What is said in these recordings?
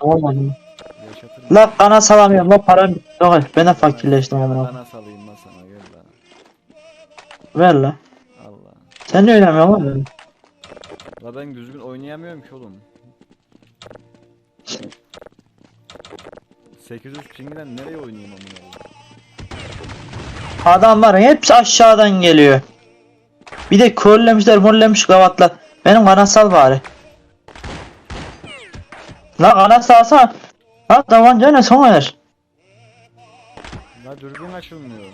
Olmadı? Yaşatır La kana salamıyorum la param bitti. Yok ben de fakirleştim amına. Bana salayım lan sana gel lan. Ver la. Allah. Sen ne oynamıyorsun lan benim? La ben düzgün oynayamıyorum ki oğlum. 800 pingden nereye oynayayım amına koyayım? Adamların hepsi aşağıdan geliyor. Bir de körlemişler mollemiş gavatla. Benim kanasal bari. La kanasal alsana. La tabanca ne son ver. La dürbün açılmıyor.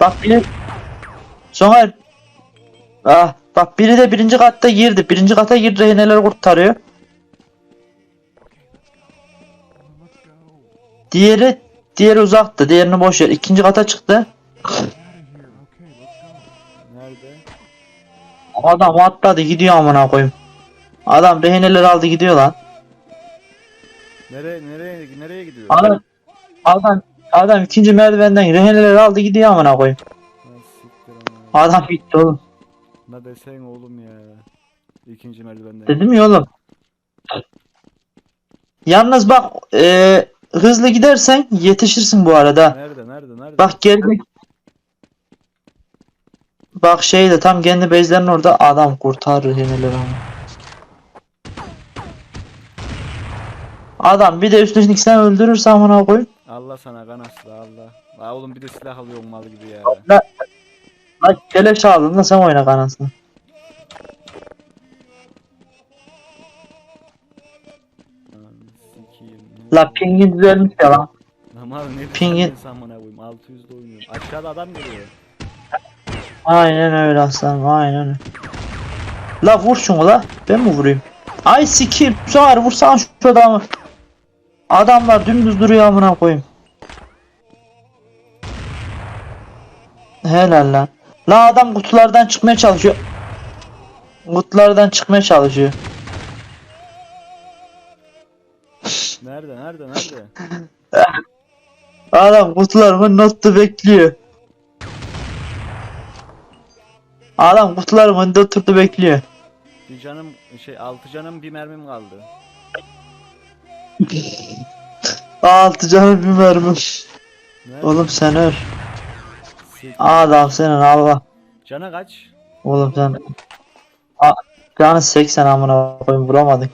Bak biri Soner Ah bak biri de birinci katta girdi. Birinci kata girdi rehineleri kurtarıyor. Diğeri diğeri uzakta. Diğerini boş ver. İkinci kata çıktı. Nerede? Adam atladı gidiyor amına koyayım. Adam rehineleri aldı gidiyor lan. Nereye nereye nereye gidiyor? Adam adam adam ikinci merdivenden rehineleri aldı gidiyor amına koyayım. Adam gitti oğlum. Ne desen oğlum ya. İkinci merdivenden. Dedim ya oğlum. Yalnız bak e, hızlı gidersen yetişirsin bu arada. Nerede nerede nerede? Bak geldik. Bak şeyde tam kendi base'lerin orada adam kurtarır hineleri ama. Adam bir de üstüne sen öldürürse amına koyayım. Allah sana kanasla Allah. La oğlum bir de silah alıyor mal gibi ya. La, la keleş aldın da sen oyna kanasını. La pingin düzelmiş ya lan. Aman ne Pingin- bana koyayım 600'de oynuyorum. Aşağıda adam geliyor. Aynen öyle aslanım aynen öyle. La vur şunu la. Ben mi vurayım? Ay sikeyim. Sonra vursana şu adamı. Adamlar dümdüz duruyor amına koyayım. Helal lan. La adam kutulardan çıkmaya çalışıyor. Kutulardan çıkmaya çalışıyor. Nerede nerede nerede? Adam kutularımın notu bekliyor. Adam kutularımın önünde oturdu bekliyor. Bir canım şey 6 canım bir mermim kaldı. Altı canım bir mermi. Oğlum sen öl. Adam senin Allah. Cana kaç? Oğlum sen. A Kanı 80 amına koyayım vuramadık.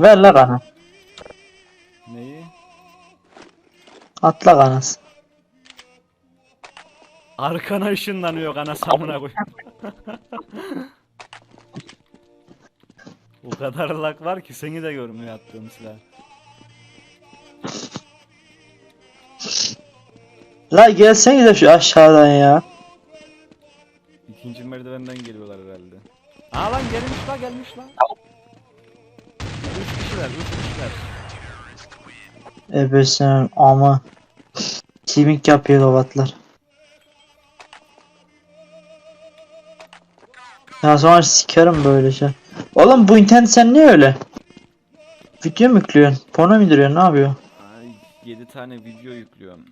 Ver la kanı. Neyi? Atla kanası. Arkana ışınlanıyor kana samına koy. o kadar lak var ki seni de görmüyor attığım silah. La gelsene de şu aşağıdan ya. İkinci merdivenden geliyorlar herhalde. Aa lan gelmiş la gelmiş la. Üç kişiler, üç kişiler. Ebesin ama. Teaming yapıyor lobatlar. Ya sonra sikerim böyle şey. Oğlum bu internet sen niye öyle? Video mu yüklüyorsun? Porno mu indiriyorsun? Ne yapıyor? Ay 7 tane video yüklüyorum.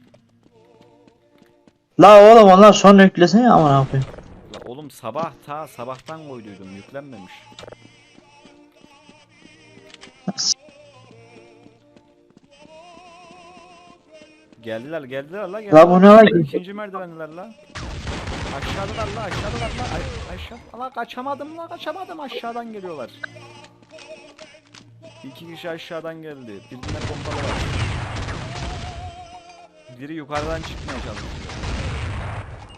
La oğlum onlar sonra yüklesene ya aman koyayım. La oğlum sabah ta sabahtan koyduydum yüklenmemiş. Geldiler geldiler la geldiler. La bu ne la? İkinci merdivenler la. Aşağıdalar la aşağıdalar la. Ay, aşağı. La kaçamadım la kaçamadım aşağıdan geliyorlar. İki kişi aşağıdan geldi. Birbirine pompalı var. Biri yukarıdan çıkmaya çalışıyor.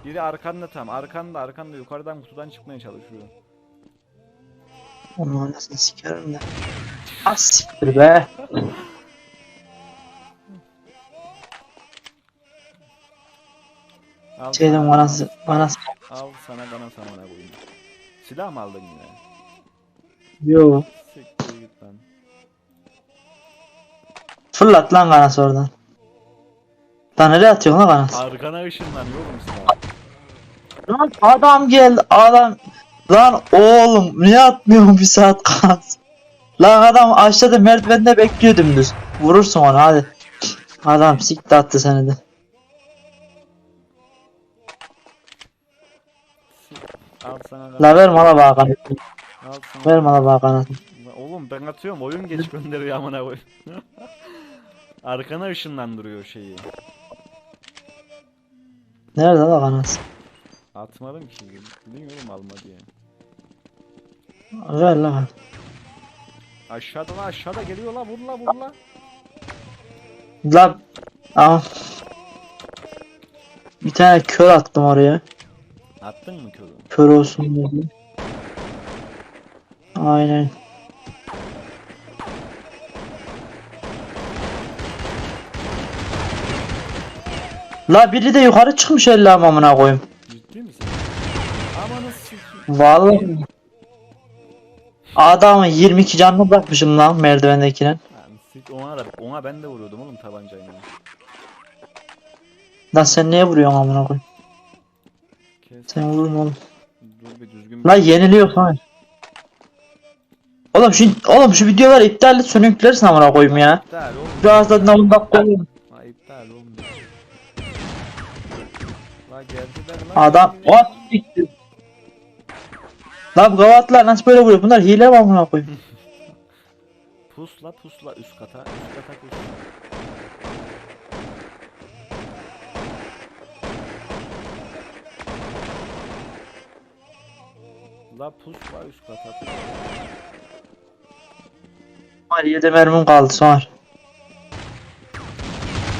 Biri arkanda tam. Arkanda arkanda yukarıdan kutudan çıkmaya çalışıyor. Onun anasını sikerim de. Az siktir be. Al Şeyden sana, bana al, bana al sana bana sana koyayım. Silah mı aldın yine? yo. Siktir git lan. Fırlat lan kanası oradan. Lan nereye atıyorsun lan kanası? Arkana ışınlanıyor oğlum silah. Lan adam geldi adam. Lan oğlum niye atmıyorsun bir saat kanası? Lan adam aşağıda merdivende bekliyor dümdüz. Vurursun onu hadi. Adam sikti attı seni de. Al sana La ver bana bana kanası. Al sana. Ver bana bana kanası. Oğlum ben atıyorum oyun geç gönderiyor amına koyayım. Arkana ışınlandırıyor şeyi. Nerede la kanas? Atmadım ki. Bilmiyorum alma diye. Ver la. Aşağıda la aşağıda geliyor la vur la vur la. La. Aa. Bir tane kör attım oraya. Attın mı körü? Kör olsun diye. Aynen. La biri de yukarı çıkmış elle amına koyayım. Ciddi misin? Amanı. Vallahi. Adamı 22 canlı bırakmışım lan merdivendekine. Ona ona ben de vuruyordum oğlum tabancayla. Lan sen niye vuruyorsun amına koyayım? Kes. Sen vurma oğlum. Dur bir düzgün La yeniliyor sana. Oğlum şu oğlum şu videoları iptal et sonra yüklersin amına koyayım ya. İptal oğlum. Biraz da 10 dakika. Ha iptal oğlum. La geldiler lan. Adam o siktir. La bu gavatlar nasıl böyle vuruyor? Bunlar hile mi amına koyayım? Pusla pusla üst kata üst kata pus. La pusla üst kata pus. Var 7 mermim kaldı sonra.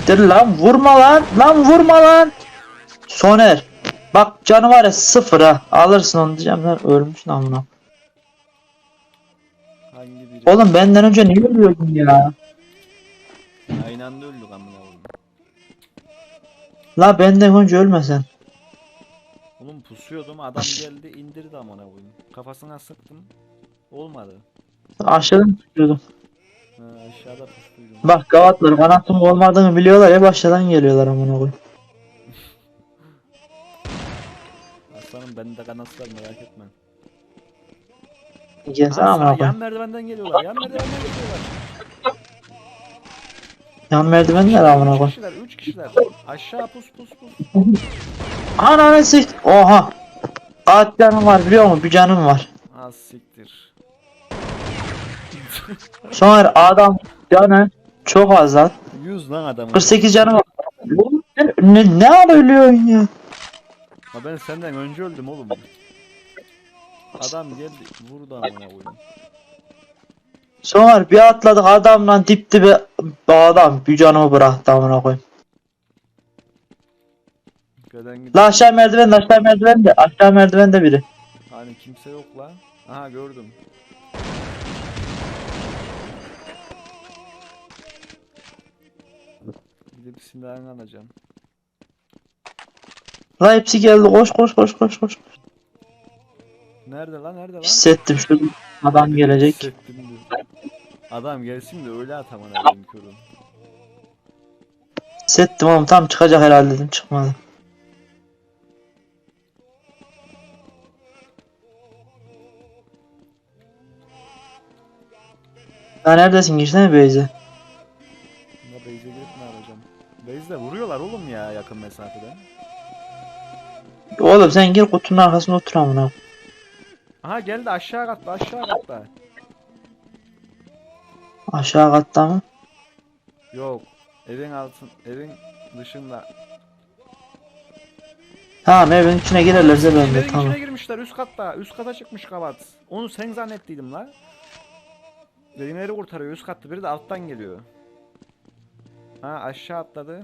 Dur lan vurma lan. Lan vurma lan. Soner. Bak canı var ya sıfır ha. Alırsın onu diyeceğim lan ölmüş lan amına. Hangi biri? Oğlum benden önce niye ölüyordun ya? Aynı anda öldük amına koyayım. La benden önce ölmesen. Pusuyordum adam geldi indirdi amına koyayım. Kafasına sıktım. Olmadı. Aşağıdan tutuyordum. Ha, aşağıda pustuydum. Bak gavatlar kanatım olmadığını biliyorlar ya başladan geliyorlar amına koyayım. Aslanım bende kanatlar merak etme. Ha, amına yan koyayım. merdivenden geliyorlar. Yan merdivenden geliyorlar. Yan merdivenler amına Üç koyayım. kişiler, kişiler. Aşağı pus pus pus. Ananı sik. Oha. Kaç canım var biliyor musun? Bir canım var. Az siktir. Sonra adam canı çok az lan. 100 lan adamın. 48 canı var. Oğlum sen Ne, ne ara ölüyorsun ya? Ha ben senden önce öldüm oğlum. Adam geldi vurdu amına koyayım. Sonra bir atladık adamla dip dibe adam bir canımı bıraktı amına koyayım. Göden. La aşağı merdiven aşağı merdiven de aşağı merdiven de biri. Hani kimse yok lan. Aha gördüm. Gidip silahını alacağım. La hepsi geldi koş koş koş koş koş. Nerede lan nerede lan? Hissettim şu adam gelecek. Hissettim. Adam gelsin de öyle at amına koyayım körüm. Hissettim oğlum tam çıkacak herhalde dedim çıkmadı. Ya neredesin girsene Beyze. Ya base'e girip ne yapacağım? Base'de vuruyorlar oğlum ya yakın mesafeden. Oğlum sen gir kutunun arkasına otur amına. Aha geldi aşağı katta aşağı katta. Aşağı katta mı? Yok. Evin altın evin dışında. Tamam evin içine girerlerse ben de Evin tamam. içine girmişler üst katta. Üst kata çıkmış kavat. Onu sen zannettiydim la. Rehinleri kurtarıyor üst katta. Biri de alttan geliyor. Ha aşağı atladı.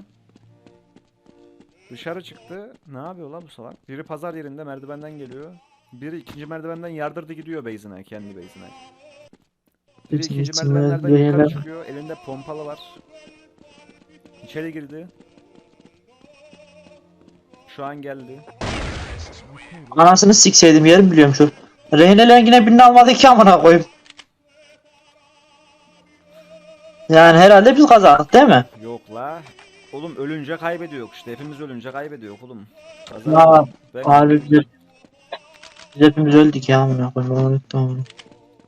Dışarı çıktı. Ne yapıyor la bu salak? Biri pazar yerinde merdivenden geliyor. Biri ikinci merdivenden yardırdı gidiyor base'ine, kendi base'ine. Biri İkinci ikinci merdivenlerden yukarı rehinler- çıkıyor. Elinde pompalı var. İçeri girdi. Şu an geldi. Anasını sikseydim yerim biliyorum şu. Rehinelerin yine birini almadı ki amına koyayım. Yani herhalde biz kazandık değil mi? Yok la. Oğlum ölünce kaybediyor işte. Hepimiz ölünce kaybediyor oğlum. Ya Kazandık. Ben abi biz, biz hepimiz öldük ya amına koyayım. Ben unuttum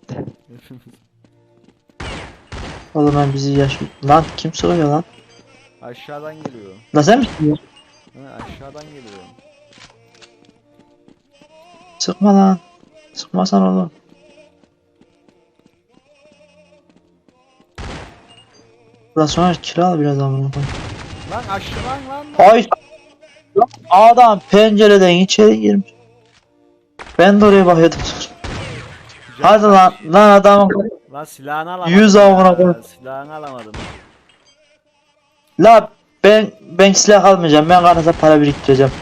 hepimiz. Oğlum ben bizi yaş... Lan kim soruyor lan? Aşağıdan geliyor. Lan sen misin? Ha, aşağıdan geliyor. Sıkma lan. Sıkmasan oğlum. Burası sonra kira biraz amına. Lan aşağı lan lan. lan. Ay. Adam pencereden içeri girmiş. Ben de oraya bakıyordum. Hadi lan lan adam. Lan silahını alamadım. Yüz ya, avına koy. Silahını alamadım. La ben ben silah almayacağım. Ben kanasa para biriktireceğim.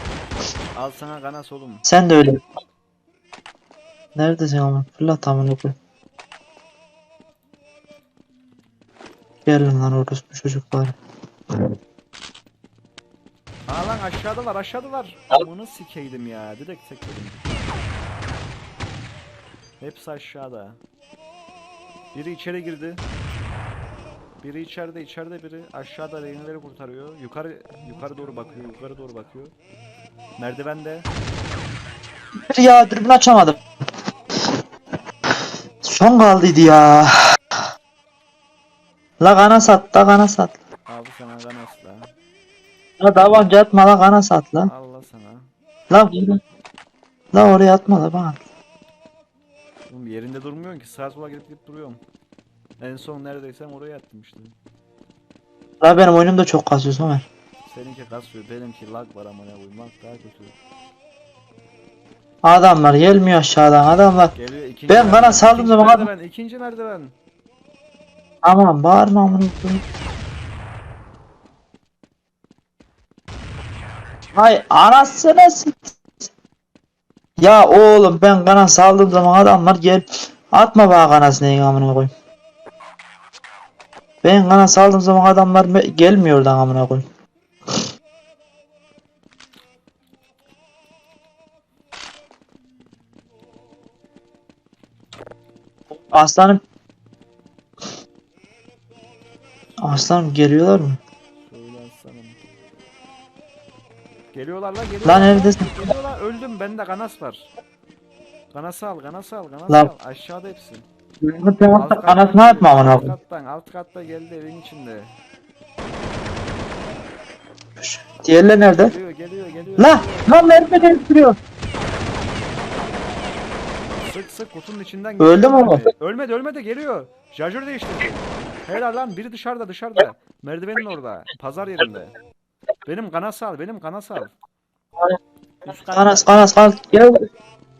Al sana kanas oğlum. Sen de öyle. Neredesin ama? Fırlat amına koyayım. Gelin lan orospu çocuklar. Ha lan aşağıdalar aşağıdalar. Amını sikeydim ya. Direkt sekledim. Hepsi aşağıda. Biri içeri girdi. Biri içeride içeride biri aşağıda rehineleri kurtarıyor. Yukarı yukarı doğru bakıyor. Yukarı doğru bakıyor. Merdivende. Ya dürbün açamadım. Son kaldıydı ya. La kana sat la kana sat. Abi sana kanas la. La tabanca atma la kana sat la. Allah sana. La. La oraya atma la bana. Oğlum yerinde durmuyorsun ki sağa sola gidip gidip duruyorum. En son neredeysem oraya attım işte. La benim oyunum da çok kasıyor Somer. Seninki kasıyor, benimki lag var ama ne koyayım lag daha kötü. Adamlar gelmiyor aşağıdan adamlar. Geliyor ikinci Ben bana merdiven, saldığım ikinci zaman- merdiven, ikinci merdiven. Aman bağırma amına koyayım. Hay anasını sit. Ya oğlum ben kana saldığım zaman adamlar gel. Atma bana kanasını yine amına koyayım. Ben kana saldığım zaman adamlar gelmiyor oradan amına koyayım. Aslanım. Aslanım geliyorlar mı? Geliyorlar lan geliyorlar. Lan neredesin? Geliyorlar öldüm bende kanas var. Kanas al kanas al kanas Lan. al aşağıda hepsi. Tamam kattan anasını atma geliyor, amına alt koyayım. kattan alt katta geldi evin içinde. Diğerleri nerede? Geliyor geliyor geliyor. La lan mermi değiştiriyor. Sık sık kutunun içinden Öldü geçiyor mü mermi. Ölmedi ölmedi geliyor. Şarjör değiştirdi. Helal lan biri dışarıda dışarıda. Merdivenin orada. Pazar yerinde. Benim kanasal benim kanasal. Üst katta. Kanas kanas kanas gel.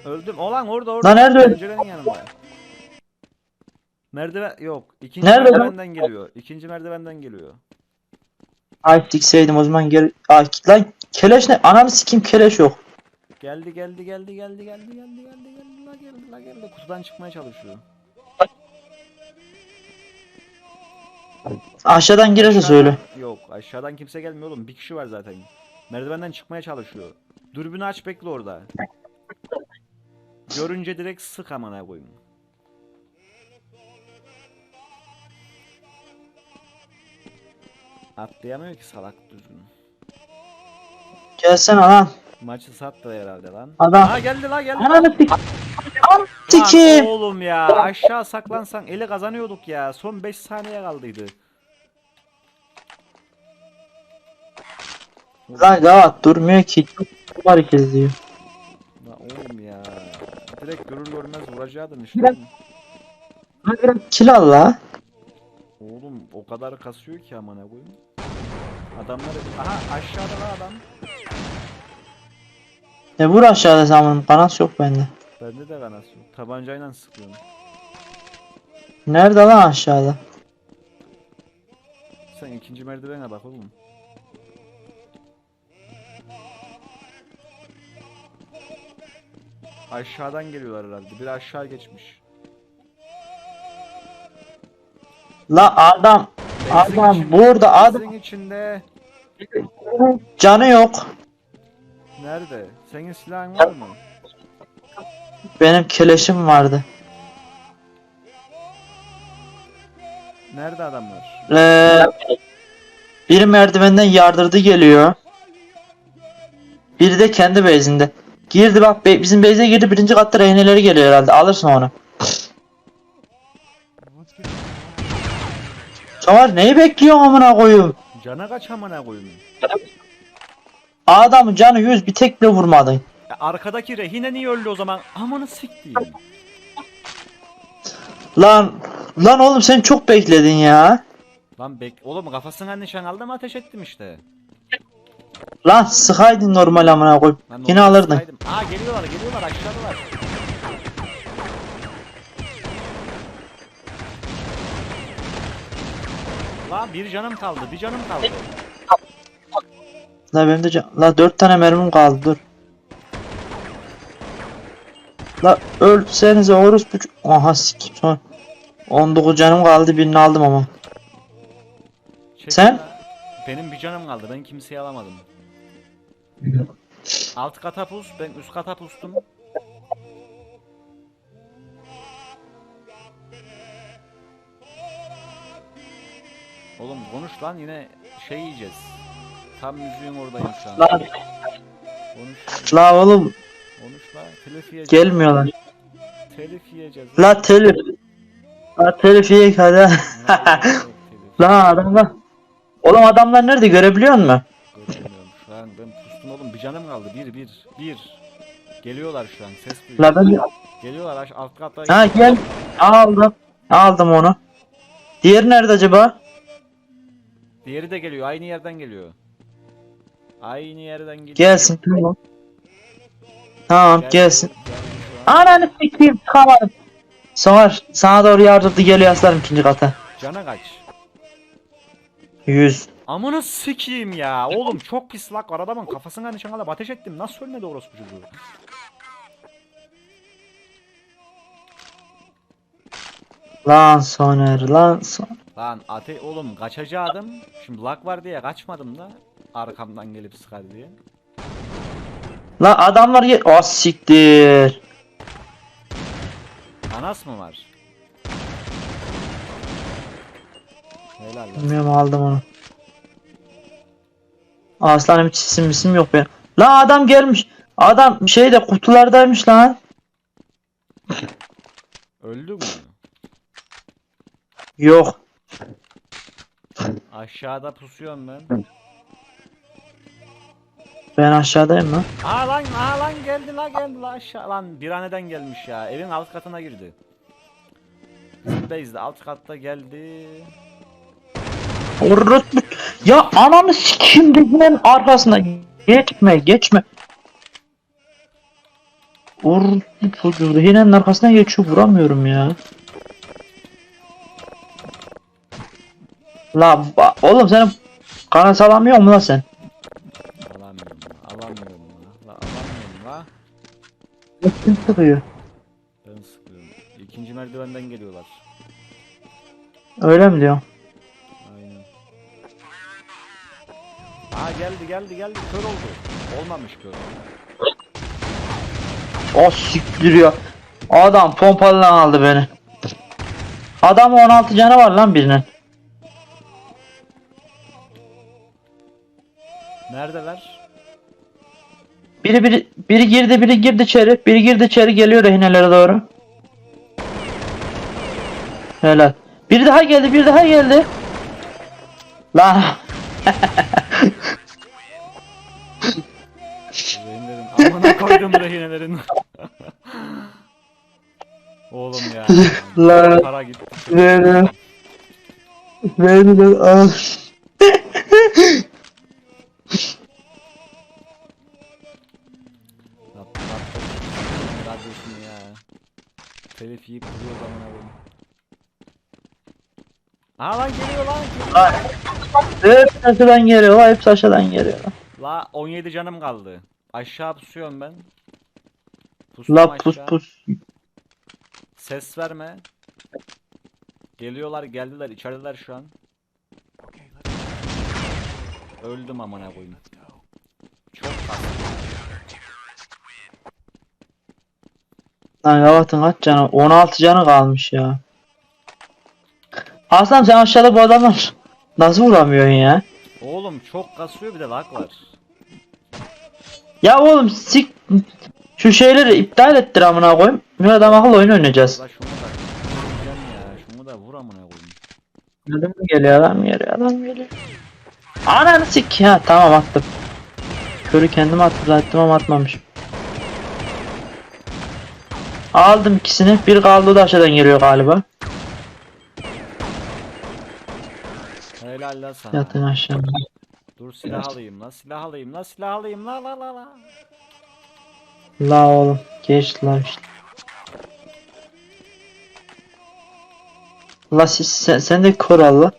Öldüm. Olan orada orada. Lan nerede öldü? Pencerenin yanında. Merdiven yok. İkinci Nerede lan? merdivenden geliyor. İkinci merdivenden geliyor. Ay sikseydim o zaman gel. Ay lan keleş ne? Ananı sikeyim keleş yok. Geldi geldi geldi geldi geldi geldi geldi geldi la geldi la geldi. Kutudan çıkmaya çalışıyor. Aşağıdan girerse söyle. Yok aşağıdan kimse gelmiyor oğlum. Bir kişi var zaten. Merdivenden çıkmaya çalışıyor. Dürbünü aç bekle orada. Görünce direkt sık amına koyayım. Atlayamıyor ki salak düzgün. Gelsene lan. Maçı sattı herhalde lan. Adam. Ha geldi la geldi. Ananı sik. Ananı oğlum ya aşağı saklansan eli kazanıyorduk ya. Son 5 saniye kaldıydı. Lan rahat durmuyor ki. Çok hareket ediyor. Lan oğlum ya. Direkt görür görmez vuracaktın işte. Biraz- Lan biraz kill al la. Oğlum o kadar kasıyor ki amına koyayım. Adamlar aha aşağıda la adam. E vur aşağıda sen bunun kanas yok bende. Bende de kanas yok. Tabancayla sıkıyorum. Nerede lan aşağıda? Sen ikinci merdivene bak oğlum. Aşağıdan geliyorlar herhalde. Biri aşağı geçmiş. La adam. Benzin Adam içinde- burada adam. Benzin içinde. Canı yok. Nerede? Senin silahın var mı? Benim keleşim vardı. Nerede adamlar? Ee, biri merdivenden yardırdı geliyor. Biri de kendi base'inde. Girdi bak be- bizim base'e girdi birinci katta rehineleri geliyor herhalde alırsın onu. Somer neyi bekliyorsun amına koyayım? Cana kaç amına koyayım. Adamın canı yüz bir tek bile vurmadın. Ya arkadaki rehine niye öldü o zaman? Amanı siktiğim. Lan lan oğlum sen çok bekledin ya. Lan bek oğlum kafasına nişan aldım ateş ettim işte. Lan sıkaydın normal amına. Lan Yine alırdın. sıkaydım. Aa geliyorlar geliyorlar aşağıdalar. Lan bir canım kaldı bir canım kaldı. La benim de can... La 4 tane mermim kaldı dur. La ölsenize orospu. ç- Aha sikim son. 19 canım kaldı birini aldım ama. Çekil Sen? ya. Benim bir canım kaldı ben kimseyi alamadım. Alt kata pus ben üst kata pustum. Oğlum konuş lan yine şey yiyeceğiz. Tam müziğin oradayım şu an. La, Konuş, la oğlum konuş la. Telif yiyeceğiz. gelmiyorlar. Telif yiyeceğiz. La telif. La telif yiyek hadi. Lan, yok, telif. Oğlum adamlar nerede görebiliyor musun? Göremiyorum şu an ben pustum oğlum bir canım kaldı bir bir bir. Geliyorlar şu an ses. La ben... Geliyorlar aş- alt katta. Ha gel. Aldım. Aldım onu. Diğeri nerede acaba? Diğeri de geliyor aynı yerden geliyor. Aynı yerden geliyor. Gelsin tamam. Tamam Geldi, gelsin. geldi şu an. Ananı sikeyim çıkamadım. Somer sana doğru yardımcı geliyor aslanım ikinci kata. Cana kaç. 100. Amına sikeyim ya. Oğlum çok pis lak var adamın kafasına nişan alıp ateş ettim. Nasıl ölmedi orospu çocuğu? Lan Soner lan son. Lan ate oğlum kaçacaktım. Şimdi lak var diye kaçmadım da. Arkamdan gelip sıkar diye. Lan adamlar gel. Oh siktir. Anas mı var? Helal lan. Bilmiyorum aldım onu. Aslanım hiç isim isim yok benim. Lan adam gelmiş. Adam şeyde kutulardaymış lan. Öldü mü? Yok. Aşağıda pusuyorum ben. Ben aşağıdayım lan. Aa lan, aa lan geldi la geldi la aşağı lan bir aneden gelmiş ya. Evin alt katına girdi. Base'de alt katta geldi. Orospu. Ya ananı sikeyim dizinin arkasına. Geçme geçme. Orospu çocuğu rehinenin arkasına geçiyor vuramıyorum ya. La oğlum senin kana salamıyor mu lan sen? Alamıyorum la, alamıyorum la. La alamıyorum la. Kim sıkıyor? Ben sıkıyorum. İkinci merdivenden geliyorlar. Öyle mi diyor? Geldi geldi geldi kör oldu. Olmamış kör. O siktir ya. Adam pompalıdan aldı beni. Adam 16 canı var lan birinin. Neredeler? Biri biri biri girdi biri girdi içeri. Biri girdi içeri geliyor rehinelere doğru. Helal. Biri daha geldi biri daha geldi. Lan koydum rehinelerin. Oğlum ya. Lan. Para gitti. beni beni de al. Radyosunu ya. Telif yiyip duruyor zaman koyayım. Aa lan geliyor lan geliyor. Hepsi aşağıdan geliyor. Hepsi aşağıdan geliyor. La 17 canım kaldı. Aşağı pusuyorum ben. Pustum La pus aşağı. pus. Ses verme. Geliyorlar geldiler içerideler şu an. Öldüm amına koyayım. Çok kastım. Lan Gavat'ın kaç canı? 16 canı kalmış ya. Aslan sen aşağıda bu adamlar nasıl vuramıyorsun ya? Oğlum çok kasıyor bir de lag var. Ya oğlum sik şu şeyleri iptal ettir amına koyayım. Bir adam akıllı oyun oynayacağız. La şunu da vuracağım ya. Şunu da vur amına koyayım. Adam mı geliyor adam geliyor adam geliyor. Ananı sik ya tamam attım. Körü kendim attım zaten ama atmamışım. Aldım ikisini. Bir kaldı da aşağıdan geliyor galiba. Helal la sana. Yatın aşağı. Dur silah alayım la silah alayım la silah alayım la la la la. La oğlum geç la işte. La siz sen, sen de kor al la.